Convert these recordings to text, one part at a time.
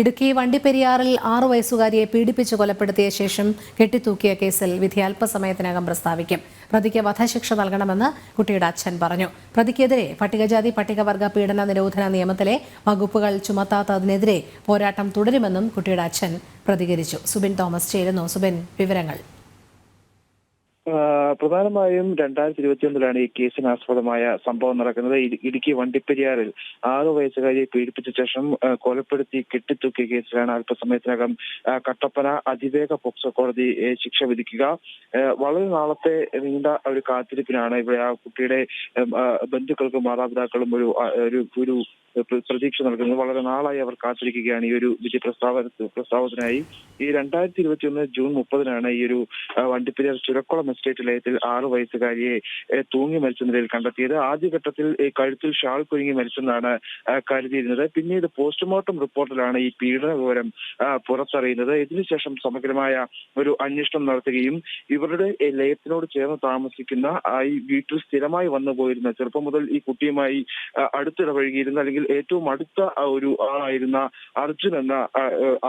ഇടുക്കി വണ്ടിപ്പെരിയാറിൽ ആറു വയസ്സുകാരിയെ പീഡിപ്പിച്ച് കൊലപ്പെടുത്തിയ ശേഷം കെട്ടിത്തൂക്കിയ കേസിൽ വിധി അല്പസമയത്തിനകം പ്രസ്താവിക്കും. പ്രതിക്ക് വധശിക്ഷ നൽകണമെന്ന് കുട്ടിയുടെ അച്ഛൻ പറഞ്ഞു. പ്രതിക്കെതിരെ പട്ടികജാതി പട്ടികവർഗ പീഡന നിരോധന നിയമത്തിലെ വകുപ്പുകൾ ചുമത്താത്തതിനെതിരെ പോരാട്ടം തുടരുമെന്നും കുട്ടിയുടെ അച്ഛൻ പ്രതികരിച്ചു. സുബിൻ തോമസ് ചേരുന്നു. സുബിൻ വിവരങ്ങൾ. പ്രധാനമായും രണ്ടായിരത്തി ഇരുപത്തിയൊന്നിലാണ് ഈ കേസിന് ആസ്പദമായ സംഭവം നടക്കുന്നത്. ഇടുക്കി വണ്ടിപ്പെരിയാറിൽ ആറു വയസ്സുകാരിയെ പീഡിപ്പിച്ച ശേഷം കൊലപ്പെടുത്തി കെട്ടിത്തൂക്കിയ കേസിലാണ് അല്പസമയത്തിനകം കട്ടപ്പന അതിവേഗ പോക്സോ കോടതി ശിക്ഷ വിധിക്കുക. വളരെ നാളത്തെ നീണ്ട ഒരു കാത്തിരിപ്പിനാണ് ഇവിടെ ആ കുട്ടിയുടെ ബന്ധുക്കൾക്കും മാതാപിതാക്കളും ഒരു ഒരു ഒരു പ്രതീക്ഷ നൽകുന്നത്. വളരെ നാളായി അവർ കാത്തിരിക്കുകയാണ് ഈ ഒരു വിധി പ്രസ്താവ പ്രസ്താവത്തിനായി. ഈ രണ്ടായിരത്തി ഇരുപത്തിയൊന്ന് ജൂൺ മുപ്പതിനാണ് ഈ ഒരു വണ്ടിപ്പെരിയാർ ചുരക്കുളം എസ്റ്റേറ്റ് ലയത്തിൽ ആറു വയസ്സുകാരിയെ തൂങ്ങി മരിച്ച നിലയിൽ കണ്ടെത്തിയത്. ആദ്യഘട്ടത്തിൽ കഴുത്തിൽ ഷാൾ കുരുങ്ങി മരിച്ചെന്നാണ് കരുതിയിരുന്നത്. പിന്നീട് പോസ്റ്റ്മോർട്ടം റിപ്പോർട്ടിലാണ് ഈ പീഡന വിവരം പുറത്തറിയുന്നത്. ഇതിനുശേഷം സമഗ്രമായ ഒരു അന്വേഷണം നടത്തുകയും ഇവരുടെ ലയത്തിനോട് ചേർന്ന് താമസിക്കുന്ന ഈ വീട്ടിൽ സ്ഥിരമായി വന്നു പോയിരുന്ന ചെറുപ്പം മുതൽ ഈ കുട്ടിയുമായി അടുത്തിടപഴകിയിരുന്ന അല്ലെങ്കിൽ ഏറ്റവും അടുത്ത ഒരു ആളായിരുന്ന അർജുൻ എന്ന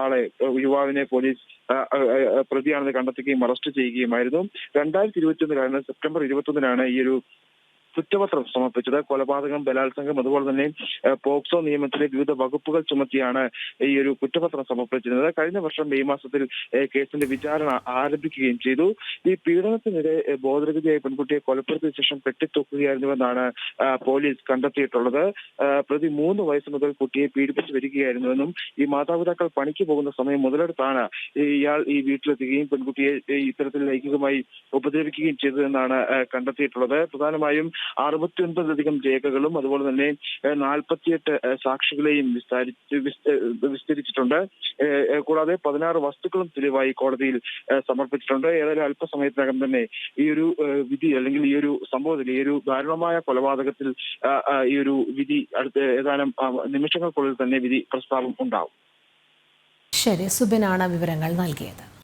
ആളെ യുവാവിനെ പോലീസ് പ്രതിയാണെന്ന് കണ്ടെത്തുകയും അറസ്റ്റ് ചെയ്യുകയുമായിരുന്നു. രണ്ടായിരത്തി ഇരുപത്തി ഒന്നിലാണ് സെപ്റ്റംബർ ഇരുപത്തി ഒന്നിനാണ് ഈ ഒരു കുറ്റപത്രം സമർപ്പിച്ചത്. കൊലപാതകം ബലാത്സംഗം അതുപോലെ തന്നെ പോക്സോ നിയമത്തിലെ വിവിധ വകുപ്പുകൾ ചുമത്തിയാണ് ഈ ഒരു കുറ്റപത്രം സമർപ്പിച്ചിരുന്നത്. കഴിഞ്ഞ വർഷം മെയ് മാസത്തിൽ കേസിന്റെ വിചാരണ ആരംഭിക്കുകയും ചെയ്തു. ഈ പീഡനത്തിനിടെ ഏ, ബോധരഹിതയായ പെൺകുട്ടിയെ കൊലപ്പെടുത്തിയ ശേഷം കെട്ടിത്തൂക്കുകയായിരുന്നുവെന്നാണ് പോലീസ് കണ്ടെത്തിയിട്ടുള്ളത്. പ്രതി മൂന്ന് വയസ്സ് മുതൽ കുട്ടിയെ പീഡിപ്പിച്ചു വരികയായിരുന്നുവെന്നും ഈ മാതാപിതാക്കൾ പണിക്ക് പോകുന്ന സമയം മുതലെടുത്താണ് ഇയാൾ ഈ വീട്ടിലെത്തുകയും പെൺകുട്ടിയെ ഇത്തരത്തിൽ ലൈംഗികമായി ഉപദ്രവിക്കുകയും ചെയ്തതെന്നാണ് കണ്ടെത്തിയിട്ടുള്ളത്. പ്രധാനമായും അറുപത്തി ഒൻപതിലധികം രേഖകളും അതുപോലെ തന്നെ നാൽപ്പത്തിയെട്ട് സാക്ഷികളെയും വിസ്താരിച്ച് വിസ്ത- വിസ്തരിച്ചിട്ടുണ്ട്. കൂടാതെ പതിനാറ് വസ്തുക്കളും തെളിവായി കോടതിയിൽ സമർപ്പിച്ചിട്ടുണ്ട്. ഏതായാലും അല്പസമയത്തിനകം തന്നെ ഈ ഒരു വിധി അല്ലെങ്കിൽ ഈ ഒരു സംഭവത്തിൽ ഈ ഒരു ദാരുണമായ കൊലപാതകത്തിൽ ഈ ഒരു വിധി അടുത്ത ഏതാനും നിമിഷങ്ങൾക്കുള്ളിൽ തന്നെ വിധി പ്രസ്താവം ഉണ്ടാവും. ശരി സുബിനാണ് വിവരങ്ങൾ നൽകിയത്.